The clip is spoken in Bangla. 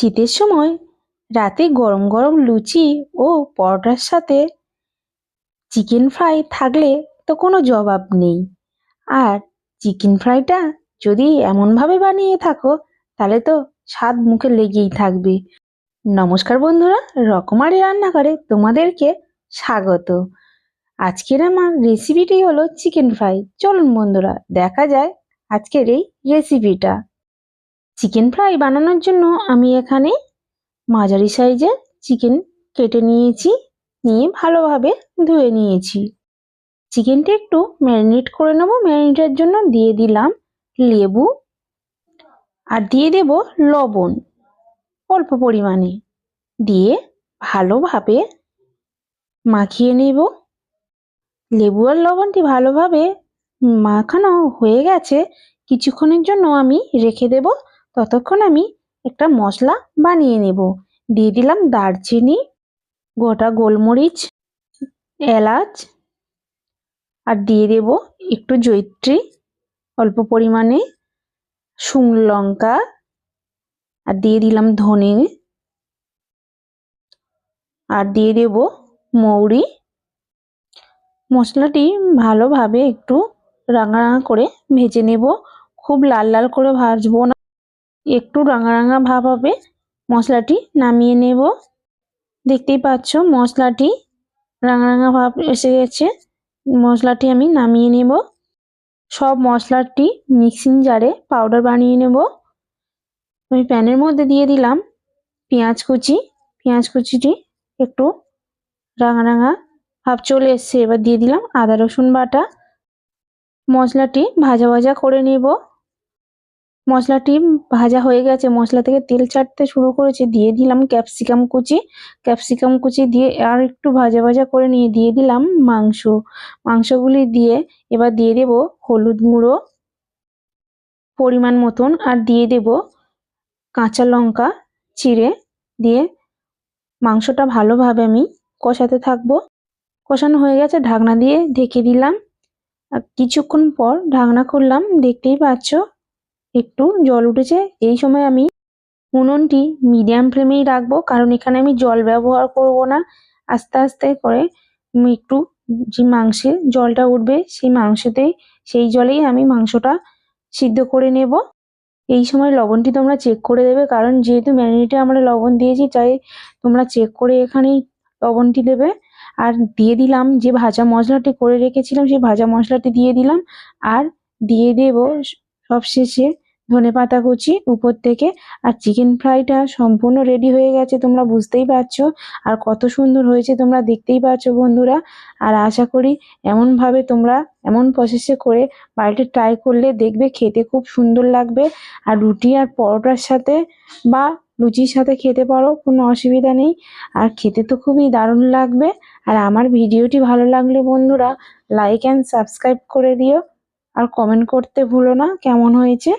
শীতের সময় রাতে গরম গরম লুচি ও পরোটার সাথে চিকেন ফ্রাই থাকলে তো কোনো জবাব নেই। আর চিকেন ফ্রাইটা যদি এমনভাবে বানিয়ে থাকো, তাহলে তো স্বাদ মুখে লেগেই থাকবে। নমস্কার বন্ধুরা, রকমারি রান্নাঘরে তোমাদেরকে স্বাগত। আজকের আমার রেসিপিটি হলো চিকেন ফ্রাই চলুন বন্ধুরা, দেখা যায় আজকের এই রেসিপিটা চিকেন ফ্রাই বানানোর জন্য আমি এখানে মাঝারি সাইজের চিকেন কেটে নিয়েছি, নিয়ে ভালোভাবে ধুয়ে নিয়েছি। চিকেনটা একটু ম্যারিনেট করে নেব ম্যারিনেটের জন্য দিয়ে দিলাম লেবু আর দিয়ে দেব লবণ অল্প পরিমাণে। দিয়ে ভালোভাবে মাখিয়ে নেব। লেবু আর লবণটি ভালোভাবে মাখানো হয়ে গেছে, কিছুক্ষণের জন্য আমি রেখে দেব ততক্ষণ আমি একটা মশলা বানিয়ে নেব। দিয়ে দিলাম দারচিনি, গোটা গোলমরিচ, এলাচ, আর দিয়ে দেব একটু জৈত্রী অল্প পরিমাণে শুকনো লঙ্কা, আর দিয়ে দিলাম ধনে। আর দিয়ে দেব মৌরি। মশলাটি ভালোভাবে একটু রাঙা রাঙা করে ভেজে নেব। খুব লাল লাল করে ভাজবো না। একটু রাঙা রাঙা ভাব হবে। মশলাটি নামিয়ে নেব। দেখতেই পাচ্ছ মশলাটি রাঙা রাঙা ভাব এসে গেছে। মশলাটি আমি নামিয়ে নেব। সব মশলাটি মিক্সিং জারে পাউডার বানিয়ে নেব। আমি প্যানের মধ্যে দিয়ে দিলাম পেঁয়াজ কুচি। পেঁয়াজ কুচিটি একটু রাঙা রাঙা ভাব চলে এসছে। এবার দিয়ে দিলাম আদা রসুন বাটা। মশলাটি ভাজা ভাজা করে নেব। মশলাটি ভাজা হয়ে গেছে। মশলা থেকে তেল ছাড়তে শুরু করেছে। দিয়ে দিলাম ক্যাপসিকাম কুচি। ক্যাপসিকাম কুচি দিয়ে আর একটু ভাজা ভাজা করে নিয়ে দিয়ে দিলাম মাংস। মাংসগুলি দিয়ে এবার দিয়ে দেব হলুদ গুঁড়ো পরিমাণ মতন আর দিয়ে দেব কাঁচা লঙ্কা, চিড়ে। দিয়ে মাংসটা ভালোভাবে আমি কষাতে থাকব। কষানো হয়ে গেছে। ঢাকনা দিয়ে ঢেকে দিলাম। কিছুক্ষণ পর ঢাকনা খুললাম। দেখতেই পাচ্ছ একটু জল উঠেছে। এই সময় আমি উনুনটি মিডিয়াম ফ্লেমেই রাখব, কারণ এখানে আমি জল ব্যবহার করব না। আস্তে আস্তে করে একটু যে মাংসে জলটা উঠবে, সেই মাংসতেই সেই জলেই আমি মাংসটা সিদ্ধ করে নেব। এই সময় লবণটি তোমরা চেক করে দেবে, কারণ যেহেতু ম্যারিনেটে আমরা লবণ দিয়েছি, তাই তোমরা চেক করে এখানেই লবণটি দেবে। আর দিয়ে দিলাম যে ভাজা মশলাটি করে রেখেছিলাম, সেই ভাজা মশলাটি দিয়ে দিলাম। আর দিয়ে দেব সবশেষে ধনে পাতা কুচি উপর থেকে আর চিকেন ফ্রাইটা সম্পূর্ণ রেডি হয়ে গেছে, তোমরা বুঝতেই পারছ। আর কত সুন্দর হয়েছে, তোমরা দেখতেই পাচ্ছ বন্ধুরা। আর আশা করি এমনভাবে তোমরা এমন প্রসেসে করে বাড়িতে ট্রাই করলে দেখবে খেতে খুব সুন্দর লাগবে। আর রুটি আর পরোটার সাথে বা লুচির সাথে খেতে পারো, কোনো অসুবিধা নেই। আর খেতে তো খুবই দারুণ লাগবে। আর আমার ভিডিওটি ভালো লাগলে বন্ধুরা লাইক অ্যান্ড সাবস্ক্রাইব করে দিও। আর কমেন্ট করতে ভুলো না, কেমন হয়েছে?